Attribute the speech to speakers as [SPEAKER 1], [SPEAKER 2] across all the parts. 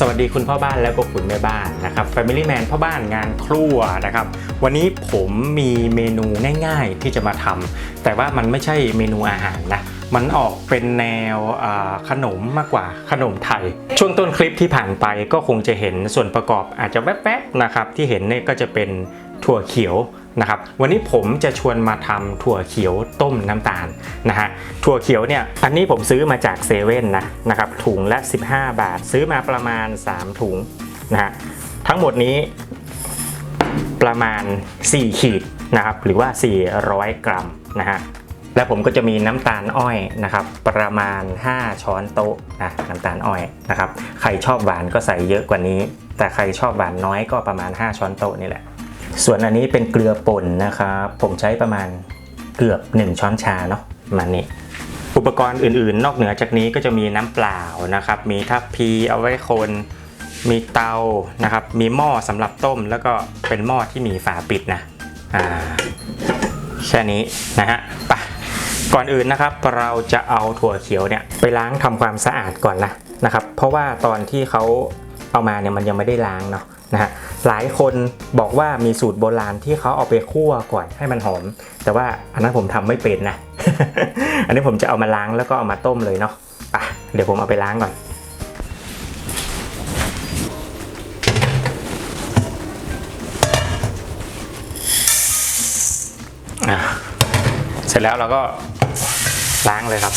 [SPEAKER 1] สวัสดีคุณพ่อบ้านแล้วก็คุณแม่บ้านนะครับ Family Man พ่อบ้านงานครัวนะครับ วันนี้ผมมีเมนูง่ายๆที่จะมาทำแต่ว่ามันไม่ใช่เมนูอาหารนะมันออกเป็นแนวขนมมากกว่าขนมไทย ช่วงต้นคลิปที่ผ่านไปก็คงจะเห็นส่วนประกอบอาจจะแวบๆนะครับที่เห็นเนี่ยก็จะเป็นถั่วเขียว นะครับวันนี้ผมจะชวนมาทำถั่วเขียวต้มน้ำตาลนะฮะถั่วเขียวเนี่ยอันนี้ผมซื้อมาจากเซเว่นนะนะครับถุงละ 15 บาท ซื้อมาประมาณ 3 ถุงนะฮะทั้งหมดนี้ประมาณ 4 ขีดนะครับหรือว่า 400 กรัมนะฮะแล้วผมก็จะมีน้ำตาลอ้อยนะครับประมาณ 5 ช้อนโต๊ะนะน้ำตาลอ้อยนะครับใครชอบหวานก็ใส่เยอะกว่านี้ แต่ใครชอบหวานน้อยก็ประมาณ 5 ช้อนโต๊ะนี่แหละ ส่วนอันนี้เป็นเกลือป่นนะครับผมใช้ประมาณเกือบ 1 ช้อนชาเนาะมาณนี้อุปกรณ์อื่นๆ นอกเหนือจากนี้ก็จะมีน้ำเปล่านะครับ มีทัพพีเอาไว้คนมีเตานะครับ มีหม้อสำหรับต้มแล้วก็เป็นหม้อที่มีฝาปิดนะอ่าแค่นี้นะฮะไปก่อนอื่นนะครับเราจะเอาถั่วเขียวเนี่ยไปล้างทำความสะอาดก่อนนะนะครับ เพราะว่าตอนที่เขาเอามาเนี่ยมันยังไม่ได้ล้างเนาะ นะฮะหลายคนบอกว่ามีสูตรโบราณที่เขาเอาไปคั่วก่อนให้มันหอม แต่ว่าอันนั้นผมทำไม่เป็นนะ อันนี้ผมจะเอามาล้างแล้วก็เอามาต้มเลยเนาะอะเดี๋ยวผมเอาไปล้างก่อนเสร็จแล้วเราก็ล้างเลยครับ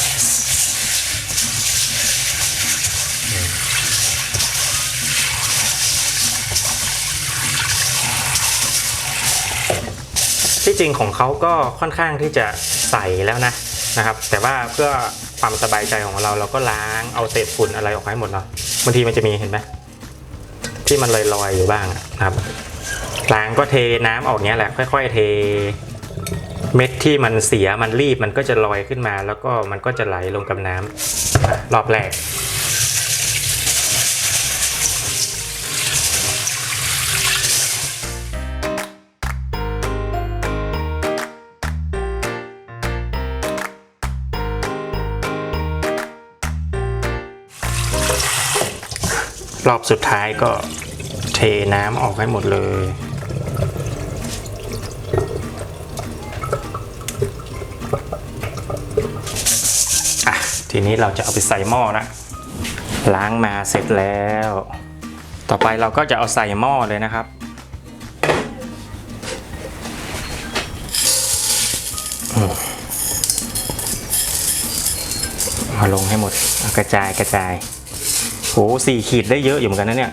[SPEAKER 1] ที่จริงของเขาก็ค่อนข้างที่จะใสแล้วนะนะครับ แต่ว่าเพื่อความสบายใจของเราเราก็ล้างเอาเศษฝุ่นอะไรออกให้หมดเนาะบางทีมันจะมีเห็นไหมที่มันลอยๆอยู่บ้างนะครับล้างก็เทน้ำออกเนี้ยแหละ ค่อย ๆ เท เม็ดที่มันเสียมันรีบมันก็จะลอยขึ้นมา แล้วก็มันก็จะไหลลงกับน้ำอะรอบแรก รอบสุดท้ายก็เทน้ำออกให้หมดเลย อะ ทีนี้เราจะเอาไปใส่หม้อนะ ล้างมาเสร็จแล้ว ต่อไปเราก็จะเอาใส่หม้อเลยนะครับมเอาลงให้หมดกระจายกระจาย โหสี่ขีดได้เยอะอยู่เหมือนกันนะเนี่ย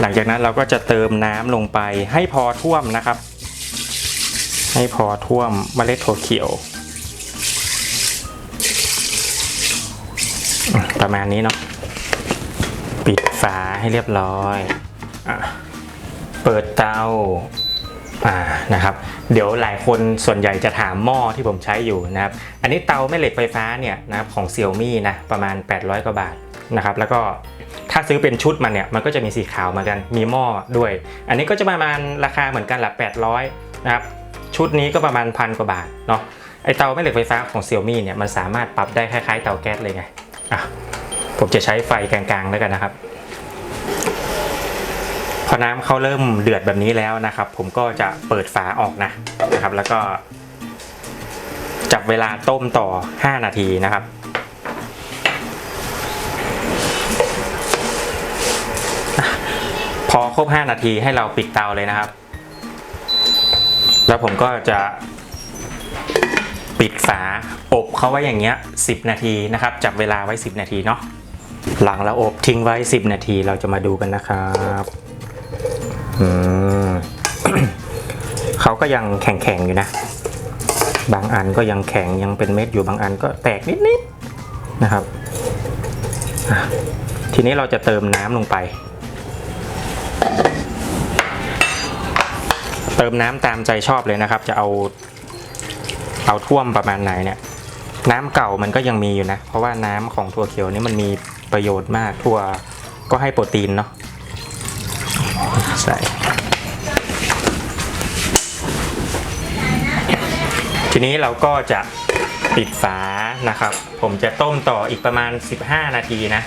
[SPEAKER 1] หลังจากนั้นเราก็จะเติมน้ำลงไปให้พอท่วมนะครับ ให้พอท่วมเมล็ดถั่วเขียว ประมาณนี้เนาะปิดฝาให้เรียบร้อยอเปิดเตา อ่านะครับเดี๋ยวหลายคนส่วนใหญ่จะถามหม้อที่ผมใช้อยู่นะครับอันนี้เตาแม่เหล็กไฟฟ้าเนี่ยนะครับของ Xiaomi นะประมาณ 800 กว่าบาทนะครับแล้วก็ถ้าซื้อเป็นชุดมันเนี่ยมันก็จะมีสีขาวเหมือนกันมีหม้อด้วย อันนี้ก็จะประมาณราคาเหมือนกันแหละ800นะครับชุดนี้ก็ประมาณพันกว่าบาทเนาะไอเตาแม่เหล็กไฟฟ้าของ Xiaomi เนี่ยมันสามารถปรับได้คล้ายๆเตาแก๊สเลยไงอะผมจะใช้ไฟกลางๆแล้วกันนะครับ อน้ำเขาเริ่มเดือดแบบนี้แล้วนะครับ ผมก็จะเปิดฝาออกนะนะครับ แล้วก็ จับเวลาต้มต่อ 5 นาทีนะครับพอครบ 5 นาทีให้เราปิดเตาเลยนะครับ แล้วผมก็จะปิดฝาอบเขาไว้อย่างเงี้ย 10 นาทีนะครับ จับเวลาไว้ 10 นาทีเนาะหลังเราอบทิ้งไว้ 10 นาทีเราจะมาดูกันนะครับ อืม เขาก็ยังแข็งๆอยู่นะ บางอันก็ยังแข็งยังเป็นเม็ดอยู่บางอันก็แตกนิดๆนะครับ ทีนี้เราจะเติมน้ำลงไป เติมน้ำตามใจชอบเลยนะครับ จะเอา เอาท่วมประมาณไหนเนี่ย น้ำเก่ามันก็ยังมีอยู่นะ เพราะว่าน้ำของถั่วเขียวนี่มันมีประโยชน์มากถั่วก็ให้โปรตีนเนาะ ใส่ทีนี้เราก็จะปิดฝานะครับ ผมจะต้มต่ออีกประมาณ 15 นาทีนะ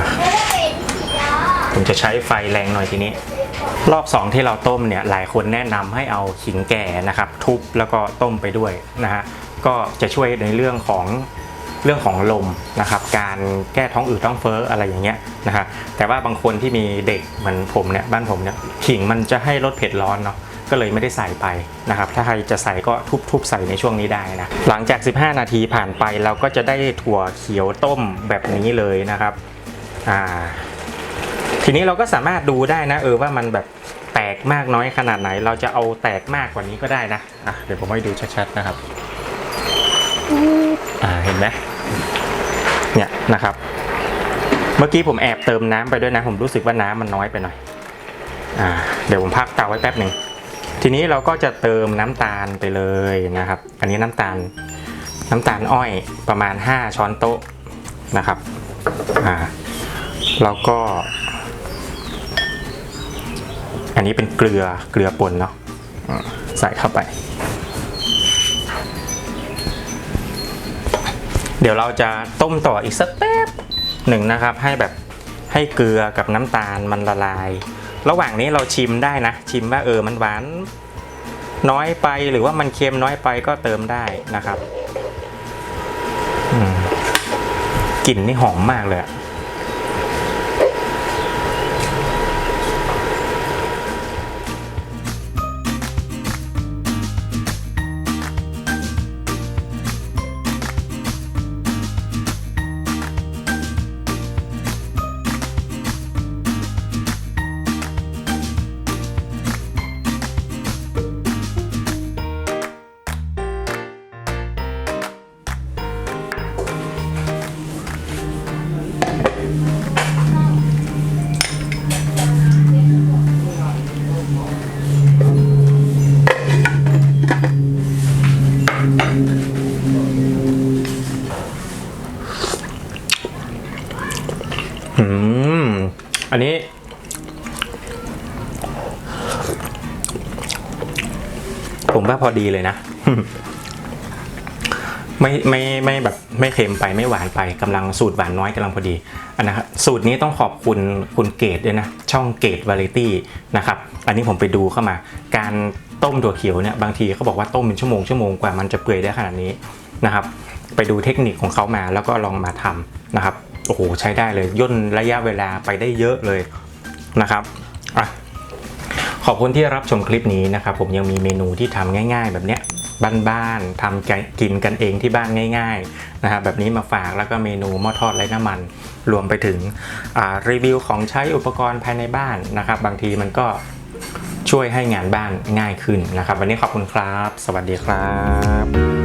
[SPEAKER 1] ะผมจะใช้ไฟแรงหน่อยทีนี้ รอบ 2 ที่เราต้มเนี่ยหลายคนแนะนำให้เอาขิงแก่นะครับ ทุบแล้วก็ต้มไปด้วยนะฮะก็จะช่วยในเรื่องของ เรื่องของลมนะครับ การแก้ท้องอืดท้องเฟ้ออะไรอย่างเงี้ยนะฮะแต่ว่าบางคนที่มีเด็กเหมือนผมเนี่ยบ้านผมเนี่ยขิงมันจะให้ลดเผ็ดร้อนเนาะก็เลยไม่ได้ใส่ไปนะครับ ถ้าใครจะใส่ก็ทุบๆใส่ในช่วงนี้ได้นะ หลังจาก 15 นาทีผ่านไปเราก็จะได้ถั่วเขียวต้มแบบนี้เลยนะครับ อ่า ทีนี้เราก็สามารถดูได้นะเออว่ามันแบบแตกมากน้อยขนาดไหน เราจะเอาแตกมากกว่านี้ก็ได้นะ อะเดี๋ยวผมให้ดูชัดๆนะครับ อ่าเห็นไหม เนี่ยนะครับ เมื่อกี้ผมแอบเติมน้ำไปด้วยนะ ผมรู้สึกว่าน้ำมันน้อยไปหน่อยอ่าเดี๋ยวผมพักเตาไว้แป๊บหนึ่งทีนี้เราก็จะเติมน้ำตาลไปเลยนะครับ อันนี้น้ำตาลน้ำตาลอ้อยประมาณ 5 ช้อนโต๊ะนะครับอ่าแล้วก็ อันนี้เป็นเกลือเกลือป่นเนาะใส่เข้าไป เดี๋ยวเราจะต้มต่ออีกสักแป๊บหนึ่งนะครับ ให้แบบให้เกลือกับน้ำตาลมันละลาย ระหว่างนี้เราชิมได้นะ ชิมว่าเออมันหวานน้อยไปหรือว่ามันเค็มน้อยไปก็เติมได้นะครับกลิ่นนี่หอมมากเลย อดีเลยนะ ไม่ไม่ไม่แบบไม่เค็มไปไม่หวานไปกำลังสูตรหวานน้อยกำลังพอดีอันนะครับสูตรนี้ต้องขอบคุณคุณเกดด้วยนะ ช่องเกดวาไรตี้นะครับ อันนี้ผมไปดูเข้ามา การต้มถั่วเขียวเนี่ยบางทีเขาบอกว่าต้มเป็นชั่วโมงชั่วโมงกว่ามันจะเปื่อยได้ขนาดนี้นะครับ ไปดูเทคนิคของเขามาแล้วก็ลองมาทำนะครับโอ้โหใช้ได้เลยย่นระยะเวลาไปได้เยอะเลยนะครับ ขอบคุณที่รับชมคลิปนี้นะครับผมยังมีเมนูที่ทำง่าย ๆ แบบเนี้ยบ้านๆทำกินกันเองที่บ้านง่าย ๆ นะครับแบบนี้มาฝากแล้วก็เมนูหม้อทอดไร้น้ำมัน รวมไปถึงรีวิวของใช้อุปกรณ์ภายในบ้านนะครับ บางทีมันก็ช่วยให้งานบ้านง่ายขึ้นนะครับ วันนี้ขอบคุณครับ สวัสดีครับ